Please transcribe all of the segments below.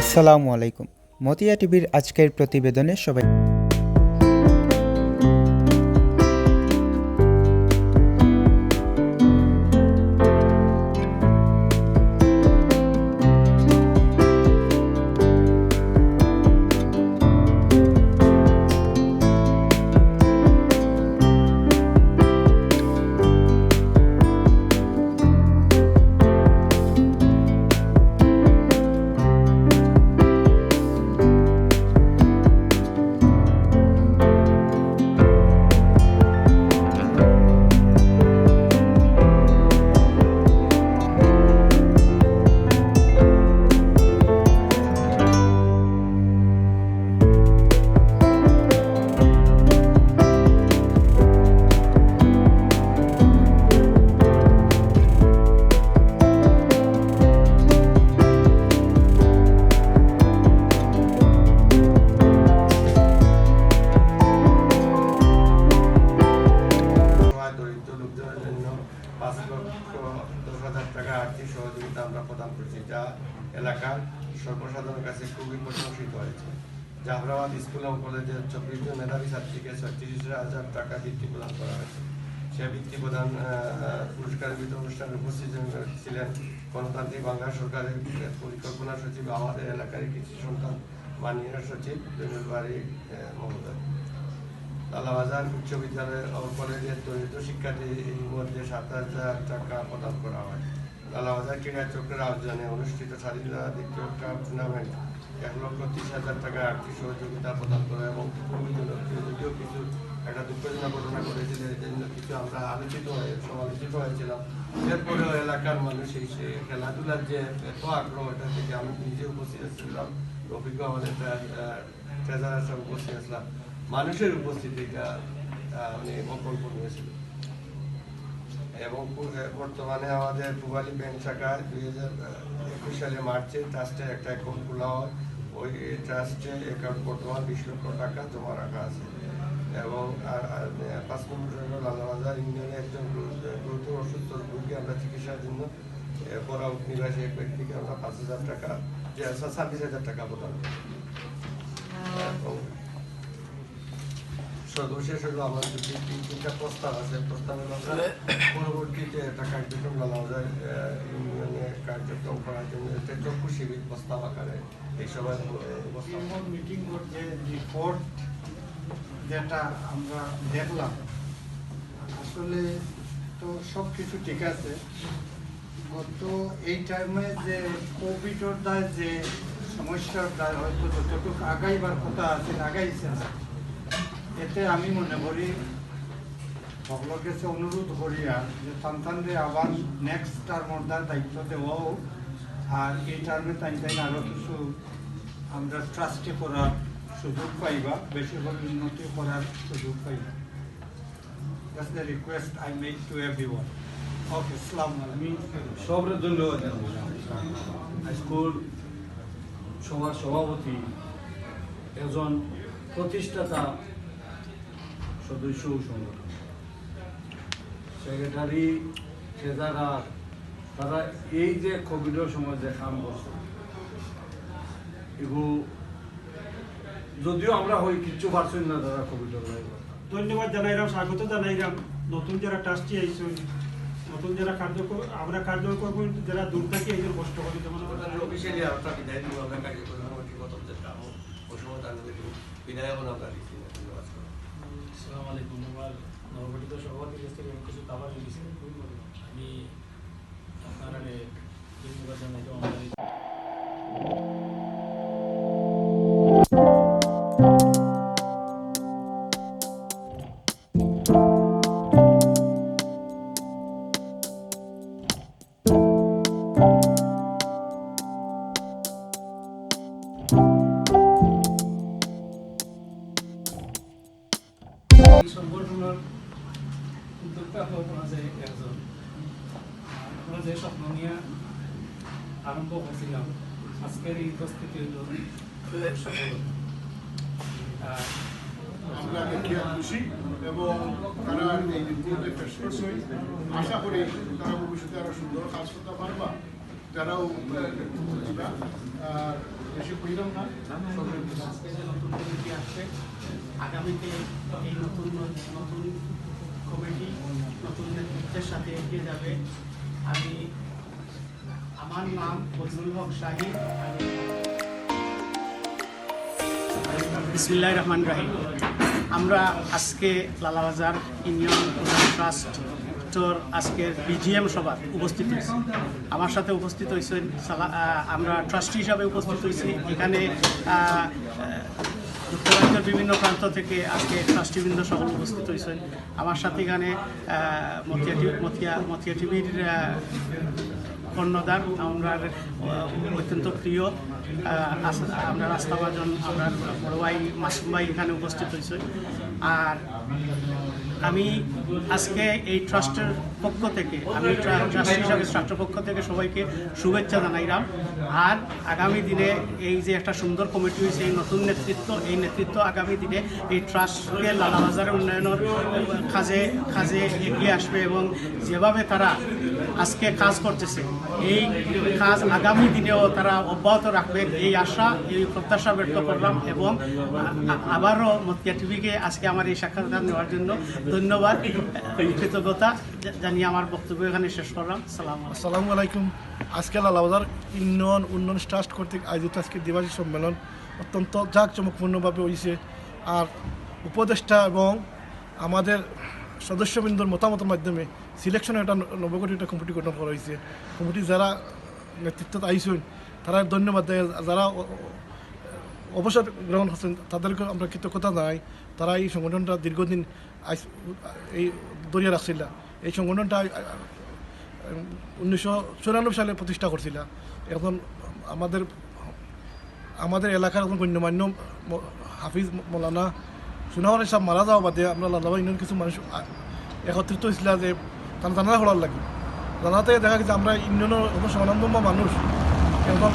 আসসালামু আলাইকুম। মতিয়া টিভির আজকের প্রতিবেদনে সবাই জন্য পাঁচ লক্ষ দশ হাজার টাকা আর্থিক সহযোগিতা আমরা প্রদান করছি, যা এলাকার সর্বসাধারণের কাছে খুবই প্রশংসিত হয়েছে। জাফরাবাদ স্কুল ও কলেজের চব্বিশ জন মেধাবী ছাত্রীকে ছত্রিশ হাজার টাকা বৃত্তি প্রদান করা হয়েছে। সে বৃত্তি প্রদান পুরস্কার বিতরণ অনুষ্ঠানে উপস্থিত ছিলেন গণতান্ত্রিক বাংলা সরকারের পরিকল্পনা সচিব, আমাদের এলাকার কৃষি সন্তান মাননীয় সচিব জমির বাড়ি মহোদয়। লালাবাজার উচ্চ বিদ্যালয় ও কলেজের দরিদ্র শিক্ষার্থীর মধ্যে সাত হাজার টাকা প্রদান করা হয়। লালাবাজার ক্রীড়া চক্রের আয়োজনে অনুষ্ঠিত স্বাধীনতা দ্বিতীয় কাপ টুর্নামেন্ট এক লক্ষ তিরিশ হাজার টাকা আর্থিক সহযোগিতা প্রদান করা এবং যদিও কিছু একটা দুঃখজনক ঘটনা ঘটেছিল জন্য কিছু আমরা আলোচিত হয়ে, সমালোচিত হয়েছিলাম। এরপরেও এলাকার মানুষ এই খেলাধুলার যে এত আগ্রহ, এটা থেকে আমি নিজে উপস্থিত ছিলাম। অভিজ্ঞ আমাদের ট্রেজারার উপস্থিত ছিলাম। মানুষের উপস্থিতিটা মানে অকল্পনীয় হয়েছিল এবং বর্তমানে আমাদের পুবালি ব্যাংক শাখায় দুই হাজার একুশ সালে মার্চে ট্রাস্টের একটা অ্যাকাউন্ট খোলা হয়। ওই ট্রাস্টে অ্যাকাউন্ট বর্তমান বিশ লক্ষ টাকা জমা রাখা আছে। এবং আর পাঁচ নম্বর লালাবাজার ইউনিয়নে একজন গুরু- গুরুতর অসুস্থ রোগীকে আমরা চিকিৎসার জন্য পরাউট নিবাসী এক ব্যক্তিকে আমরা পাঁচ হাজার টাকা ছাব্বিশ হাজার টাকা প্রদান করি। এবং তিন তিনটা প্রস্তাব আছে প্রস্তাবের আমরা পরবর্তীতে একটা কার্যক্রম লালাবাজার ইউনিয়নে কার্যক্রম করার জন্য। একটা চক্ষু শিবির প্রস্তাব আকারে এই সবাই মিটিং রিপোর্ট যেটা আমরা দেখলাম। আসলে তো সব কিছু ঠিক আছে। গত এই টাইমে যে কোভিডের দায় যে সমস্যার দায় হয়তো যতটুকু আগাইবার কথা আছে, আগাইছে। না এতে আমি মনে করি সকলের কাছে অনুরোধ করি আর যে সন্তানদের আবার নেক্সট টার্মর দায়িত্ব দেওয়াও। আর এই টার্মে তাই তাই আরও কিছু আমরা ট্রাস্টে করার সুযোগ পাইবা বেশিরভাগ উন্নতি করার সুযোগ পাইবা। That's the request I make to everyone. Okay, Islam আমি সবরে স্কুল সভার সভাপতি একজন প্রতিষ্ঠাতা সদস্য ও সংগঠন। সেক্রেটারি ট্রেজারার তারা এই যে কোভিডের সময় যে কাম করছে এগুলো যদিও আমরা হই কিচ্ছু পারছেন না তারা কোভিডের ধন্যবাদ জানাইলাম স্বাগত জানাইলাম। নতুন যারা ট্রাস্টি আইসুন নতুন যারা কার্য আমরা কার্য করব যারা দূর থাকি এই জন্য কষ্ট করি যেমন অফিসিয়ালি আমরা বিদায় দিব আমরা কার্যক্রম গত যেটা ওই সময় তার বিদায় আমরা ধন্যবাদ। আসসালামু আলাইকুম আমার নবগঠিত সভাপতির কাছ থেকে কিছু খাবার দিয়েছি আমি আপনারা ধন্যবাদ জানাই আরম্ভ করছিলাম। আজকের এই উপস্থিতি হইল আমরা দেখে খুশি এবং তারা এই দিনগুলোতে ফেস করছি আশা করি তারা ভবিষ্যতে আরও সুন্দর কাজ করতে পারবা। যারাও আর বেশি কইলাম না সবাই আজকে যে নতুন কমিটি আসছে আগামীতে এই নতুন নতুন কমিটি নতুন নেতৃত্বের সাথে এগিয়ে যাবে। আমি আমার নাম ফজলুল হক শাহিদ বিসমিল্লাহ রহমান রাহিম। আমরা আজকে লালাবাজার ইউনিয়ন উন্নয়ন ট্রাস্টর আজকের বিজিএম সভা উপস্থিত হয়েছি। আমার সাথে উপস্থিত হয়েছে আমরা ট্রাস্টি হিসাবে উপস্থিত হয়েছি। এখানে যুক্তরাজ্যের বিভিন্ন প্রান্ত থেকে আজকে ট্রাস্টিবৃন্দ সকল উপস্থিত হয়েছেন। আমার সাথে এখানে মতিয়া মতিয়া মতিয়া টিভির কর্ণধার, আমরা অত্যন্ত প্রিয় আমরা রাস্তাবাজন আমরা বড় ভাই, মাসুম ভাই এখানে উপস্থিত হয়েছে। আর আমি আজকে এই ট্রাস্টের পক্ষ থেকে, আমি ট্রাস্ট হিসাবে, ট্রাস্টের পক্ষ থেকে সবাইকে শুভেচ্ছা জানাইলাম। আর আগামী দিনে এই যে একটা সুন্দর কমিটি হয়েছে, এই নতুন নেতৃত্ব, এই নেতৃত্ব আগামী দিনে এই ট্রাস্টকে লালাবাজারের উন্নয়নের কাজে কাজে এগিয়ে আসবে এবং যেভাবে তারা আজকে কাজ করতেছে, এই কাজ আগামী দিনেও তারা অব্যাহত রাখবেন এই আশা, এই প্রত্যাশা ব্যক্ত করলাম এবং আবারও মতিয়া টিভিকে আজকে আমার এই সাক্ষাৎকার নেওয়ার জন্য ধন্যবাদ। কৃতজ্ঞতা জানিয়ে আমার বক্তব্য এখানে শেষ করলাম। সালাম আসসালামু আলাইকুম। আজকে লালাবাজার ইউনিয়ন উন্নয়ন ট্রাস্ট কর্তৃক আয়োজিত আজকে দ্বিবার্ষিক সম্মেলন অত্যন্ত জাঁকজমকপূর্ণভাবে হয়েছে আর উপদেষ্টা এবং আমাদের সদস্যবৃন্দর মতামতের মাধ্যমে সিলেকশনে একটা নবগঠিত একটা কমিটি গঠন করা হয়েছে কমিটি যারা নেতৃত্বত আইসেন তারা ধন্যবাদ দেয়। যারা অবসর গ্রহণ করছেন তাদেরকে আমরা কৃতজ্ঞতা জানাই। তারা এই সংগঠনটা দীর্ঘদিন এই দরিয়া রাখছিল। এই সংগঠনটা উনিশশো চুরানব্বই সালে প্রতিষ্ঠা করছিল। এখন আমাদের আমাদের এলাকার এখন গণ্যমান্য হাফিজ মৌলানা সুনাওয়ার সাহেব মারা যাওয়া বাদে আমরা লালাবা ইউনিয়ন কিছু মানুষ একত্রিত হয়েছিল যে তারা জানা করার লাগে। জানাতে দেখা গেছে আমরা ইউনিয়নের এখন স্বনামদম্বা মানুষ। এখন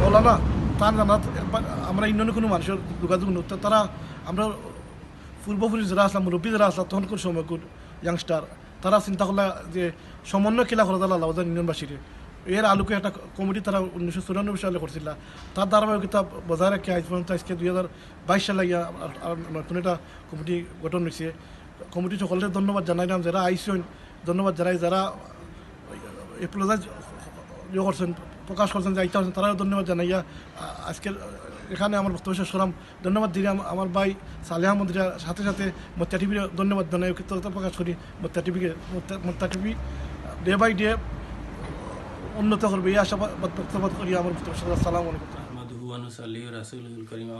মৌলানা তার জানা আমরা ইউনিয়নের কোনো মানুষের যোগাযোগ নতুন তারা, আমরা পূর্বপুরুষ যারা আসলাম মুরব্বী যারা আসলাম তখনকার সময়কুর ইয়াংস্টার তারা চিন্তা করলা যে সমন্বয় খেলা করা যারা লাভাজান ইউনিয়নবাসীরে এর আলোকে একটা কমিটি তারা উনিশশো চুরানব্বই সালে করছিল তার ধারাবাহিকতা বজায় রেখে আজ পর্যন্ত আজকে দুই হাজার বাইশ সালে নতুন একটা কমিটি গঠন হয়েছে কমিটি সকলের ধন্যবাদ জানাইলাম যারা আইসেন ধন্যবাদ জানাই যারা এপ্লোজাইজ ইয়ে করছেন প্রকাশ করছেন যে আইতে তারাও ধন্যবাদ জানাইয়া আজকের এখানে আমার বক্তব্য শেষ করলাম। ধন্যবাদ দিলাম আমার ভাই সালেহ আহমদিরা সাথে সাথে মোত্তা টিভির ধন্যবাদ জানাই কৃতজ্ঞতা প্রকাশ করি মোত্তা টিভিকে Motta TV day by day উন্নত করবে এই আশাবাদ বক্তব্য করি আমার বক্তব্য। শেষ আনুসাল্লি করিম।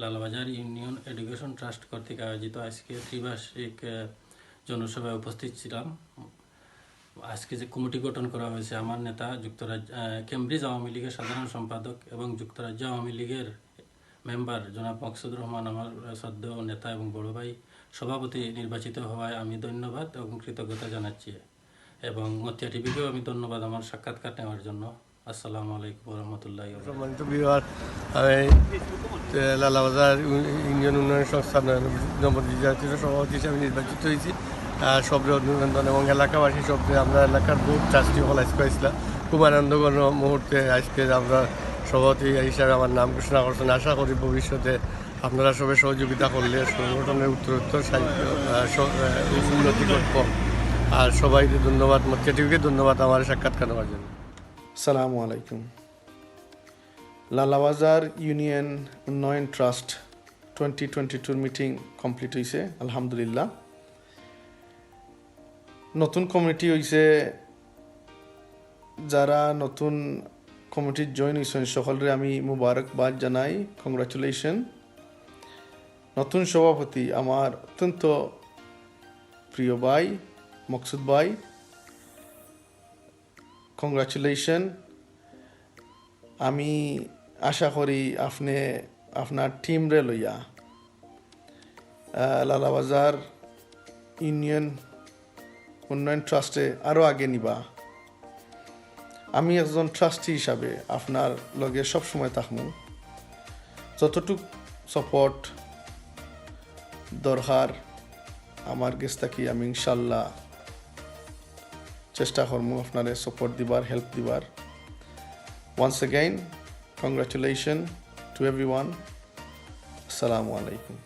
লালবাজার ইউনিয়ন এডুকেশন ট্রাস্ট কর্তৃক আয়োজিত আজকে ত্রিবার্ষিক জনসভায় উপস্থিত ছিলাম। আজকে যে কমিটি গঠন করা হয়েছে, আমার নেতা যুক্তরাজ্য কেমব্রিজ আওয়ামী লীগের সাধারণ সম্পাদক এবং যুক্তরাজ্য আওয়ামী লীগের মেম্বার জনাব মকসুদ রহমান আমার সদ্য নেতা এবং বড় ভাই, সভাপতি নির্বাচিত হওয়ায় আমি ধন্যবাদ এবং কৃতজ্ঞতা জানাচ্ছি এবং মতিয়া টিভিকেও আমি ধন্যবাদ আমার সাক্ষাৎকার নেওয়ার জন্য। আসসালামু আলাইকুম রহমতুল্লাহ লালাবাজার ইউনিয়ন উন্নয়ন নবনির্বাচিত সভাপতি হিসাবে নির্বাচিত হয়েছি। সবরে অভিনন্দন এবং এলাকাবাসী সবরে আমরা এলাকার বহুত ট্রাস্টি হল আজকে খুব আনন্দঘন মুহূর্তে আজকে আমরা সভাপতি হিসাবে আমার নাম ঘোষণা করছেন। আশা করি ভবিষ্যতে আপনারা সবাই সহযোগিতা করলে সংগঠনের উত্তরোত্তর উন্নতি করব। আর সবাইকে ধন্যবাদ মতিয়া ধন্যবাদ আমার সাক্ষাৎকার নেওয়ার জন্য। সালামু আলাইকুম। লালাবাজার ইউনিয়ন উন্নয়ন ট্রাস্ট টোয়েন্টি টোয়েন্টি টুর মিটিং কমপ্লিট হয়েছে আলহামদুলিল্লাহ। নতুন কমিটি হয়েছে যারা নতুন কমিটির জয়েন হয়েছেন সকলরে আমি মুবারকবাদ জানাই কংগ্রাচুলেশন নতুন সভাপতি আমার অত্যন্ত প্রিয় ভাই, মকসুদ ভাই কংগ্রাচুলেশন আমি আশা করি আপনি, আপনার টিমরে লইয়া লালাবাজার ইউনিয়ন উন্নয়ন ট্রাস্টে আরও আগে নিবা। আমি একজন ট্রাস্টি হিসাবে আপনার লগে সবসময় থাকব যতটুক সাপোর্ট দরকার আমার গেছ থাকি আমি ইনশাল্লাহ চেষ্টা করব আপনারে সাপোর্ট দিবার হেল্প দিবার। Once again congratulation to everyone আসসালামু আলাইকুম